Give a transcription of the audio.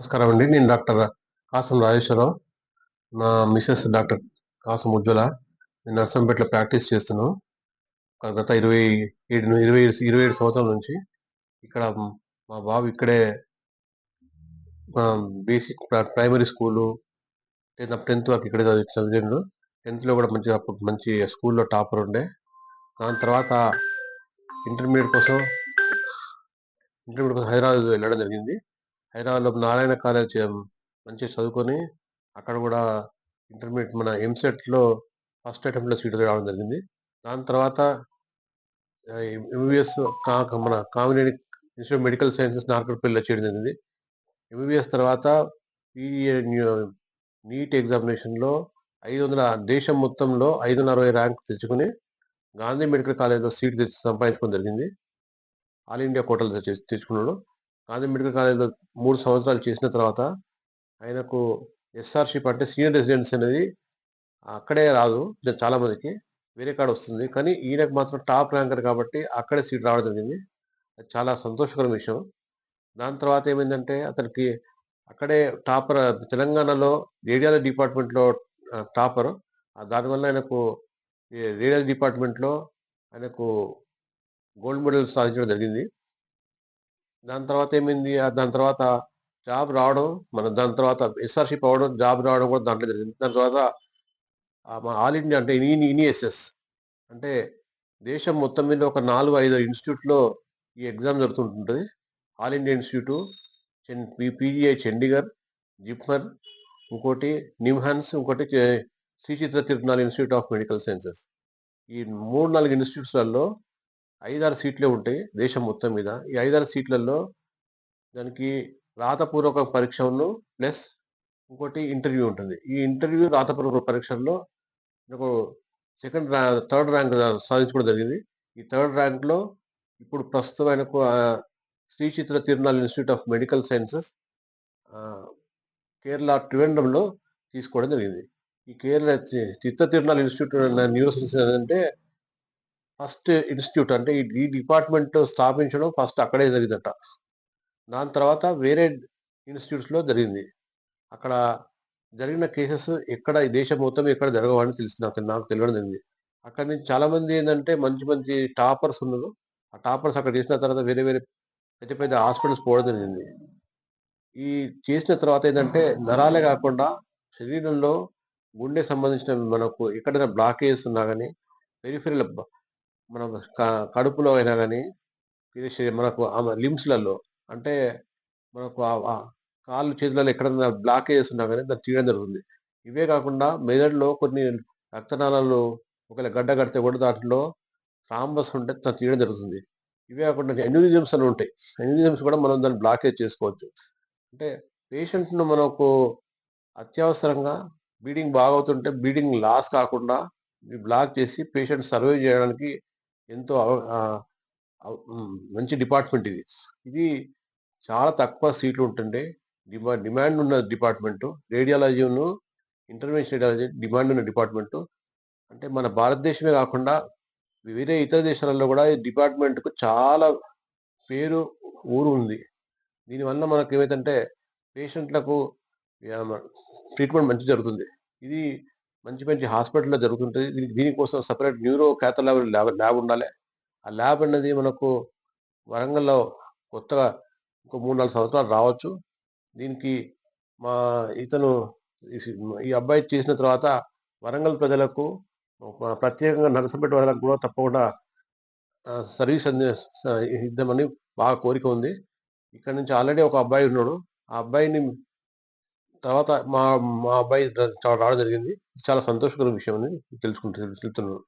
నమస్కారం అండి. నేను డాక్టర్ కాసం రాజేశ్వరరావు. నా మిసెస్ డాక్టర్ కాసం ఉజ్వల. నేను నర్సంపేటలో ప్రాక్టీస్ చేస్తున్నాను గత ఇరవై ఏడు ఇరవై ఇరవై ఏడు సంవత్సరాల నుంచి ఇక్కడ మా బాబు ఇక్కడే basic primary school tenth tenth వరకు ఇక్కడే చదివి చదివాడు. టెన్త్లో కూడా మంచి అప్పుడు మంచి స్కూల్లో టాపర్ ఉండే. దాని తర్వాత ఇంటర్మీడియట్ కోసం ఇంటర్మీడియట్ కోసం హైదరాబాద్ వెళ్ళడం జరిగింది. హైదరాబాద్లో నారాయణ కాలేజ్ మంచిగా చదువుకొని అక్కడ కూడా ఇంటర్మీడియట్ మన ఎంసెట్లో ఫస్ట్ అటెంప్ట్లో సీట్ రావడం జరిగింది. దాని తర్వాత ఎంబీబీఎస్ మన కామినేని ఇన్స్టిట్యూట్ మెడికల్ సైన్సెస్ నార్కట్పల్లిలో చేయడం జరిగింది. ఎంబీబీఎస్ తర్వాత పీఈ నీట్ ఎగ్జామినేషన్లో ఐదు వందల దేశం మొత్తంలో ఐదు వందల అరవై ర్యాంక్ తెచ్చుకుని గాంధీ మెడికల్ కాలేజ్లో సీట్ తెచ్చి సంపాదించుకోవడం జరిగింది. ఆల్ ఇండియా కోటలు తెచ్చుకున్నాడు. గాంధీ మెడికల్ కాలేజ్లో మూడు సంవత్సరాలు చేసిన తర్వాత ఆయనకు ఎస్ఆర్షిప్ అంటే సీనియర్ రెసిడెన్స్ అనేది అక్కడే రాదు చాలామందికి వేరే కాడ వస్తుంది. కానీ ఈయనకు మాత్రం టాప్ ర్యాంకర్ కాబట్టి అక్కడే సీట్ రావడం జరిగింది. అది చాలా సంతోషకరం విషయం. దాని తర్వాత ఏమైందంటే అతనికి అక్కడే టాపర్ తెలంగాణలో రేడియాలజీ డిపార్ట్మెంట్లో టాపర్. దానివల్ల ఆయనకు రేడియాలజీ డిపార్ట్మెంట్లో ఆయనకు గోల్డ్ మెడల్ సాధించడం జరిగింది. దాని తర్వాత ఏమైంది? దాని తర్వాత జాబ్ రావడం మన దాని తర్వాత ఎస్ఆర్షిప్ అవ్వడం జాబ్ రావడం కూడా దాంట్లో జరిగింది. దాని తర్వాత మన ఆల్ ఇండియా అంటే ఇనిఎస్ఎస్ అంటే దేశం మొత్తం మీద ఒక నాలుగు ఐదు ఇన్స్టిట్యూట్లో ఈ ఎగ్జామ్ జరుగుతుంటుంది. All India Institute PGI Chandigarh JIPMER ఇంకోటి నిమ్హాన్స్ ఇంకోటి Shri Chitra Tirunal Institute of Medical Sciences. ఈ మూడు నాలుగు ఇన్స్టిట్యూట్స్లలో ఐదారు సీట్లే ఉంటాయి దేశం మొత్తం మీద. ఈ ఐదారు సీట్లలో దానికి రాతపూర్వక పరీక్షను ప్లస్ ఇంకోటి ఇంటర్వ్యూ ఉంటుంది. ఈ ఇంటర్వ్యూ రాతపూర్వక పరీక్షల్లో నాకు సెకండ్ ర్యా థర్డ్ ర్యాంక్ సాధించుకోవడం జరిగింది. ఈ థర్డ్ ర్యాంక్లో ఇప్పుడు ప్రస్తుతం ఆయనకు Shri Chitra Tirunal Institute of Medical Sciences Kerala ట్రివెండ్రంలో తీసుకోవడం జరిగింది. ఈ కేరళ చిత్ర తిరునాల్ ఇన్స్టిట్యూట్ న్యూరోసైన్స్ అంటే ఫస్ట్ ఇన్స్టిట్యూట్ అంటే ఈ డిపార్ట్మెంట్ స్థాపించడం ఫస్ట్ అక్కడే జరిగిందట. దాని తర్వాత వేరే ఇన్స్టిట్యూట్స్లో జరిగింది. అక్కడ జరిగిన కేసెస్ ఎక్కడ ఈ దేశం మొత్తం ఎక్కడ జరగవని తెలిసింది. నాకు నాకు తెలియడం జరిగింది. అక్కడ నుంచి చాలామంది ఏంటంటే మంచి మంచి టాపర్స్ ఉన్నారు. ఆ టాపర్స్ అక్కడ చేసిన తర్వాత వేరే వేరే పెద్ద పెద్ద హాస్పిటల్స్ పోవడం జరిగింది. ఈ చేసిన తర్వాత ఏంటంటే నరాలే కాకుండా శరీరంలో గుండె సంబంధించిన మనకు ఎక్కడైనా బ్లాకేజెస్ ఉన్నా కానీ పెరిఫెరల్ మన కడుపులో అయినా కానీ మనకు లిమ్స్లలో అంటే మనకు కాళ్ళు చేతులలో ఎక్కడైనా బ్లాకేజెస్ ఉన్నా కానీ దాన్ని తీయడం జరుగుతుంది. ఇవే కాకుండా మెదడులో కొన్ని రక్తనాళాలు ఒకవేళ గడ్డ కడితే కూడా దాంట్లో థ్రాంబస్ ఉంటే దాన్ని తీయడం జరుగుతుంది. ఇవే కాకుండా ఎన్యూరిజమ్స్ అని ఉంటాయి. ఎన్యూరిజమ్స్ కూడా మనం దాన్ని బ్లాకేజ్ చేసుకోవచ్చు. అంటే పేషెంట్ను మనకు అత్యవసరంగా బ్లీడింగ్ బాగవుతుంటే బ్లీడింగ్ లాస్ కాకుండా బ్లాక్ చేసి పేషెంట్ సర్వే చేయడానికి ఎంతో మంచి డిపార్ట్మెంట్ ఇది. ఇది చాలా తక్కువ సీట్లు ఉంటుండే. డిమాండ్ డిమాండ్ ఉన్న డిపార్ట్మెంటు. రేడియాలజీను ఇంటర్వెన్షన్ రేడియాలజీ డిమాండ్ ఉన్న డిపార్ట్మెంటు. అంటే మన భారతదేశమే కాకుండా వేరే ఇతర దేశాలలో కూడా ఈ డిపార్ట్మెంట్కు చాలా పేరు ఊరు ఉంది. దీనివల్ల మనకు ఏమైందంటే పేషెంట్లకు ట్రీట్మెంట్ మంచి జరుగుతుంది. ఇది మంచి మంచి హాస్పిటల్లో జరుగుతుంటుంది. దీనికి దీనికోసం separate neuro cath lab lab lab ఉండాలి. ఆ ల్యాబ్ అనేది మనకు వరంగల్లో కొత్తగా ఇంకో మూడు నాలుగు సంవత్సరాలు రావచ్చు. దీనికి మా ఇతను ఈ అబ్బాయి చేసిన తర్వాత వరంగల్ ప్రజలకు ప్రత్యేకంగా నరసంపేట వాళ్ళకు కూడా తప్పకుండా సర్వీస్ అంది ఇద్దామని బాగా కోరిక ఉంది. ఇక్కడ నుంచి ఆల్రెడీ ఒక అబ్బాయి ఉన్నాడు. ఆ అబ్బాయిని తర్వాత మా మా అబ్బాయి రావడం జరిగింది. చాలా సంతోషకరమైన విషయం అని తెలుసుకుంటున్నాను. తెలుస్తున్నాను